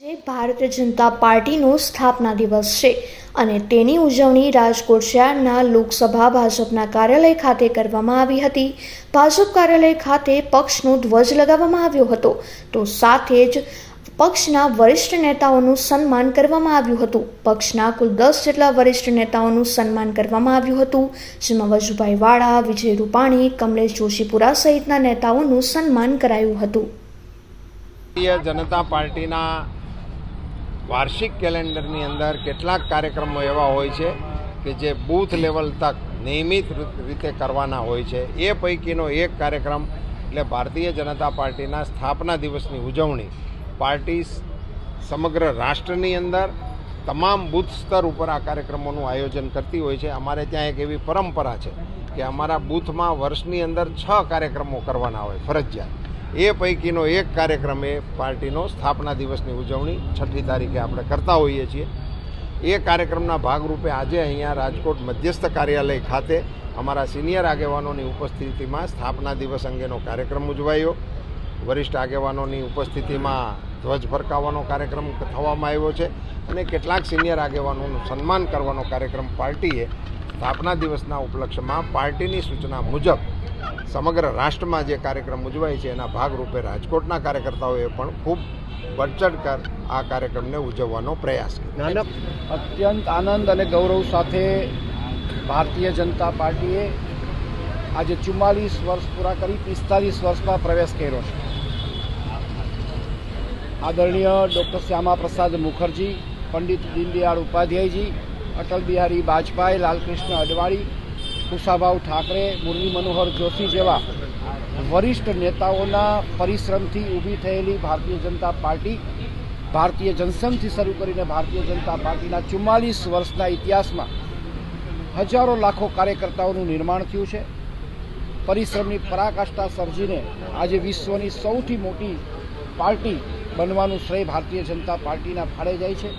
આજે ભારતીય જનતા પાર્ટીનો સ્થાપના દિવસ છે અને તેની ઉજવણી રાજકોટ શહેરના લોકસભા ભાજપના કાર્યાલય ખાતે કરવામાં આવી હતી. ભાજપ કાર્યાલય ખાતે પક્ષનો ધ્વજ લગાવવામાં આવ્યો હતો. તો સાથે જ પક્ષના વરિષ્ઠ નેતાઓનું સન્માન કરવામાં આવ્યું હતું. પક્ષના કુલ દસ જેટલા વરિષ્ઠ નેતાઓનું સન્માન કરવામાં આવ્યું હતું. જેમાં વજુભાઈ વાળા, વિજય રૂપાણી, કમલેશ જોશીપુરા સહિતના નેતાઓનું સન્માન કરાયું હતું. જનતા પાર્ટીના વાર્ષિક કેલેન્ડરની અંદર કેટલાક કાર્યક્રમો એવા હોય છે કે જે બૂથ લેવલ તક નિયમિત રીતે કરવાના હોય છે. એ પૈકીનો એક કાર્યક્રમ એટલે ભારતીય જનતા પાર્ટીના સ્થાપના દિવસની ઉજવણી પાર્ટી સમગ્ર રાષ્ટ્રની અંદર તમામ બૂથ સ્તર ઉપર આ કાર્યક્રમોનું આયોજન કરતી હોય છે. અમારે ત્યાં એક એવી પરંપરા છે કે અમારા બૂથમાં વર્ષની અંદર છ કાર્યક્રમો કરવાના હોય ફરજિયાત. એ પૈકીનો એક કાર્યક્રમ એ પાર્ટીનો સ્થાપના દિવસની ઉજવણી છઠ્ઠી તારીખે આપણે કરતા હોઈએ છીએ. એ કાર્યક્રમના ભાગરૂપે આજે અહીંયા રાજકોટ મધ્યસ્થ કાર્યાલય ખાતે અમારા સિનિયર આગેવાનોની ઉપસ્થિતિમાં સ્થાપના દિવસ અંગેનો કાર્યક્રમ ઉજવાયો. વરિષ્ઠ આગેવાનોની ઉપસ્થિતિમાં ધ્વજ ફરકાવવાનો કાર્યક્રમ થવામાં આવ્યો છે અને કેટલાક સિનિયર આગેવાનોનું સન્માન કરવાનો કાર્યક્રમ પાર્ટીએ સ્થાપના દિવસના ઉપલક્ષ્યમાં પાર્ટીની સૂચના મુજબ સમગ્ર રાષ્ટ્રમાં જે કાર્યક્રમ ઉજવાય છે, એના ભાગરૂપે રાજકોટના કાર્યકર્તાઓએ પણ ખૂબ વડચડકર આ કાર્યક્રમને ઉજવવાનો પ્રયાસ કર્યો. અત્યંત આનંદ અને ગૌરવ સાથે ભારતીય જનતા પાર્ટીએ આજે ચુમ્માલીસ વર્ષ પૂરા કરી, પિસ્તાલીસ વર્ષમાં પ્રવેશ કર્યો છે. આદરણીય ડૉક્ટર શ્યામા પ્રસાદ મુખર્જી, પંડિત દીનદયાળ ઉપાધ્યાયજી અટલ બિહારી વાજપેયી, લાલકૃષ્ણ અડવાણી કુશાભાઉ ઠાકરે, મુરલી મનોહર જોશી જેવા વરિષ્ઠ નેતાઓના પરિશ્રમથી ઊભી થયેલી ભારતીય જનતા પાર્ટી, ભારતીય જનસંઘથી શરૂ કરીને ભારતીય જનતા પાર્ટીના ચુમ્માલીસ વર્ષના ઇતિહાસમાં હજારો લાખો કાર્યકર્તાઓનું નિર્માણ થયું છે. પરિશ્રમની પરાકાષ્ઠા સર્જીને આજે વિશ્વની સૌથી મોટી પાર્ટી બનવાનું શ્રેય ભારતીય જનતા પાર્ટીના ફાળે જાય છે.